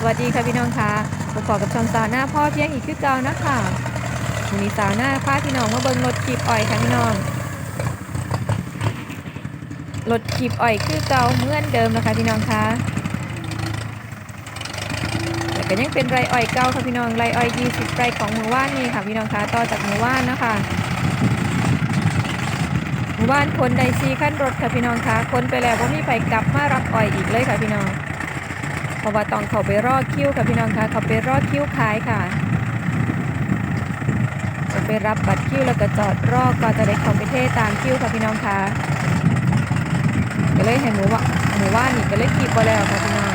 สวัสดีค่ะพี่น้องค่ะผมขอกับช่องสาวหน้าพ่อเพียงอีกคือเก่านะคะวันนี้สาวหน้าพาพี่น้องมาเบิ่งรถขีบอ้อยค่ะพี่น้องรถขีบอ้อยคือเก่าเหมือนเดิมนะคะพี่น้องค่ะแต่ก็ยังเป็นไรอ้อยเก่าค่ะพี่น้องไรอ้อย20ไรของมือว่านนี่ค่ะพี่น้องค่ะต่อจากมือว่านนะคะมือว่านคนใดซีขั้นรถค่ะพี่น้องค่ะคนไปแล้วว่ามีไปกลับมารับอ้อยอีกเลยค่ะพี่น้อง ราะว่าต้องเขาไปรอคิวค่ะพี่น้องคะเขาไปรอคิวขายค่ะจะไปรับบัตรคิวแล้วก็จอดรอก็จะได้เข้าไปเทตามคิวค่ะพี่น้องคะก็เลยให้หมูว่าหมูว่านี่ก็เลยกีบไปแล้วค่ะพี่น้อง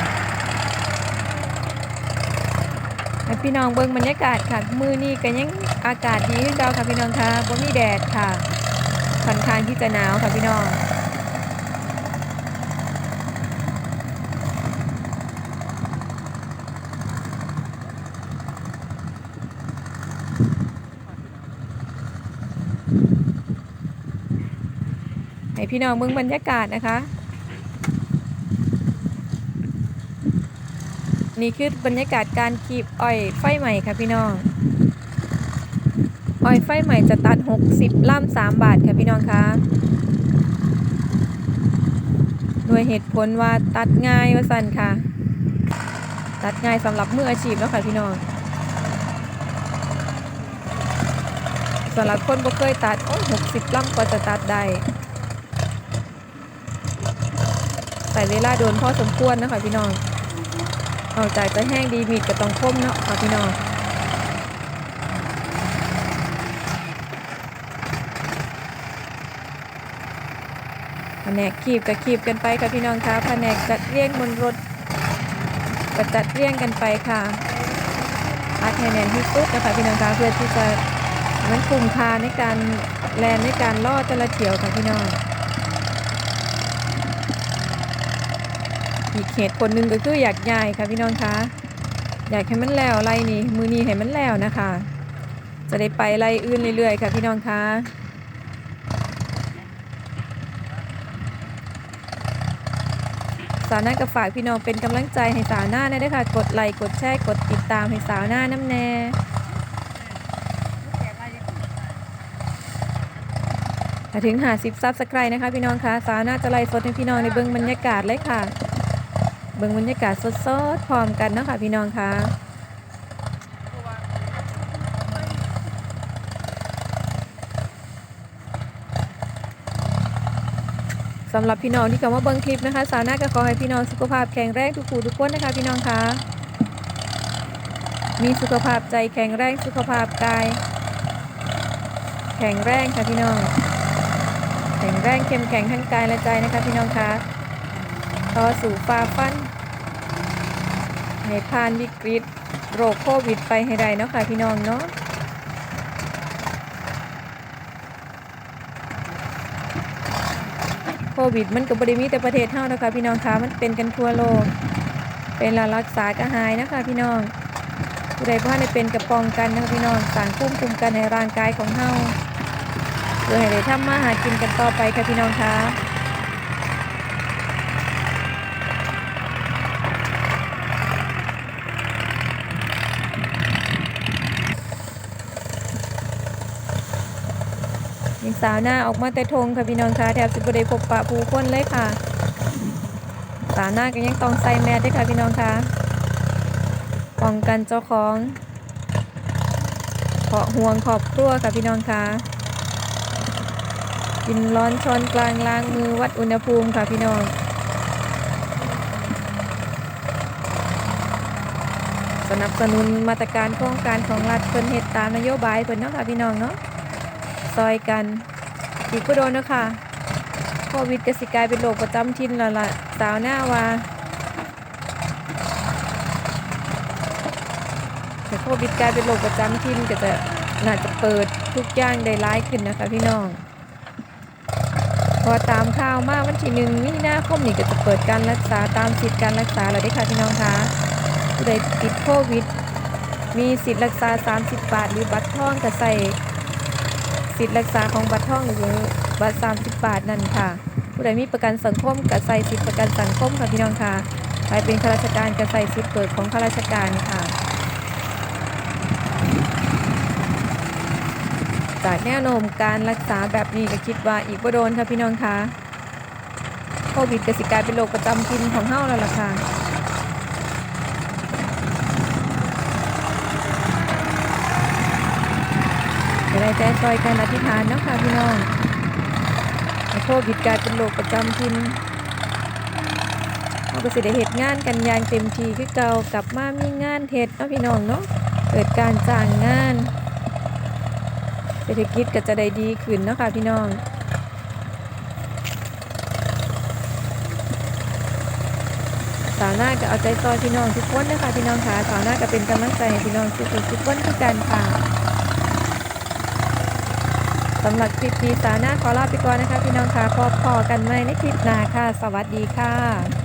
ให้พี่น้องเบิ่งบรรยากาศค่ะมือนี่ก็ยังอากาศดีขึ้นเก่าค่ะพี่น้องคะบ่มีแดดค่ะค่อนข้างที่จะหนาวค่ะพี่น้อง พี่น้องเบิ่งบรรยากาศนะคะ นี่คือบรรยากาศการคีบอ้อยไฟใหม่ค่ะพี่น้องอ้อยไฟใหม่จะตัด 60ล่ำ3บาทค่ะพี่น้องคะด้วยเหตุผลว่าตัดง่ายว่าสันค่ะ ตัดง่ายสำหรับมืออาชีพแล้วค่ะพี่น้องสำหรับคนบ่เคยตัดโอ้หกสิบล่ำกว่าจะตัดได้ ใส่เวลาโดนพ่อสมควรนะคะพี่น้องเอาจากจะแห้งดีมีดก็ต้องคมเนาะค่ะพี่น้องแผนกขีบกับขีบกันไปค่ะพี่น้องคะแผนกจัดเรียงบนรถก็จัดเรียงกันไปค่ะอาแทนแนนที่สุดนะคะพี่น้องคะเพื่อที่จะมันคุ้มค่าในการแลนในการล่อแต่ละเที่ยวค่ะพี่น้อง อีกเหตุผลหนึ่งก็คืออยากย้ายค่ะพี่น้องคะอยากให้มันแล้วไรนี่มือนี้ให้มันแล้วนะคะ จะได้ไปไรอื่นเรื่อยๆค่ะพี่น้องคะสาวหน้ากับฝากพี่น้องเป็นกำลังใจให้สาวหน้านะด้วยค่ะ กดไลค์กดแชร์กดติดตามให้สาวหน้าน้ำแน่ถ้าถึงหาสิบซับสไครนะคะพี่น้องคะสาวหน้าจะไล่สดให้พี่น้องในเบื้องบรรยากาศเลยค่ะ เบิ่งบรรยากาศสดๆพร้อมกันเนาะค่ะพี่น้องคะสำหรับพี่น้องที่เข้ามาเบิ่งคลิปนะคะ สาวหน้าก็ขอให้พี่น้องสุขภาพแข็งแรงทุกผู้ทุกคนนะคะ พี่น้องคะมีสุขภาพใจแข็งแรงสุขภาพกาย แข็งแรงค่ะพี่น้อง แข็งแรงเข้มแข็งทั้งกายและใจนะคะพี่น้องคะ ต่อสู่ฟ้าฟันให้ผ่านวิกฤตโรคโควิดไปให้ได้เนาะค่ะพี่น้องเนาะโควิดมันก็บ่ได้มีแต่ประเทศเฮานะคะพี่น้องคะมันเป็นกันทั่วโลก เป็นละรักษากระหายนะคะพี่น้องผู้ใดบ่ทันได้เป็นกับปองกันนะคะพี่น้องสร้างภูมิคุ้มกันในร่างกายของเฮาเพื่อให้ได้ทำมาหากินกันต่อไปค่ะพี่น้องคะ สาวหน้าออกมาแต่ทงค่ะพี่น้องคะแถบสิบได้พบปะผู้คนเลยค่ะ สาวหน้าก็ยังต้องใส่แมสด้วยค่ะพี่น้องคะป้องกันเจ้าของขอห่วงขอบครัวค่ะพี่น้องคะกินร้อนช้อนกลางล้างมือวัดอุณหภูมิค่ะพี่น้องสนับสนุนมาตรการโครงการของรัฐเพิ่นเฮ็ดตามนโยบายเพิ่นเนาะค่ะพี่น้องเนาะซอยกัน อีกก็โดนนะคะโควิดกสิกลายเป็นโรคประจำถิ่นล้วล่ะสาวหน้าว่าแต่โควิดกลายเป็นโรคประจำถิ่นก็จะน่าจะเปิดทุกอย่างได้ร้ายขึ้นนะคะพี่น้อง พอตามข่าวมากวันที่หนึ่งมีนาคมนี่ก็จะเปิดการรักษาตามสิทธิการรักษาแล้วได้ค่ะพี่น้องคะผู้ใดติดโควิด มีสิทธิ์รักษา 30 บาท หรือบัตรทองก็ใส่ สิทธิ์รักษาของบัตรท่องหรือบัตร30บาทนั่นค่ะ ผู้ใดมีประกันสังคมก็ใส่สิทธิประกันสังคมค่ะพี่น้องค่ะถ้ไปเป็นข้าราชการก็ใส่สิทธิ์เปิดของข้าราชการค่ะจากแนวโน้มการรักษาแบบนี้ก็คิดว่าอีกบ่โดนค่ะพี่น้องคะโควิดก็สิกลายเป็นโรคประจำถิ่นของเฮาแล้วล่ะค่ะ จะได้ใจซอยกันอธิษฐานเนาะค่ะพี่น้องโควิดกลายเป็นโรคประจำถิ่นเราก็สิได้เหตุงานกันอย่างเต็มทีคือเก่ากลับมามีงานเฮ็ดเนาะพี่น้องเนาะเกิดการจ้างงาน เศรษฐกิจก็จะได้ดีขึ้นเนาะค่ะพี่น้องสาวหน้าก็เอาใจซอยพี่น้องทุกคนนะคะพี่น้องค่ะสาวหน้าก็เป็นกำลังใจให้พี่น้องทุกๆทุกคนทุกกันค่ะ สำหรับคลิปนี้สาวหน้าขอลาไปก่อนนะคะ พี่น้องค่ะพบพอกันใหม่ในคลิปหน้าค่ะ สวัสดีค่ะ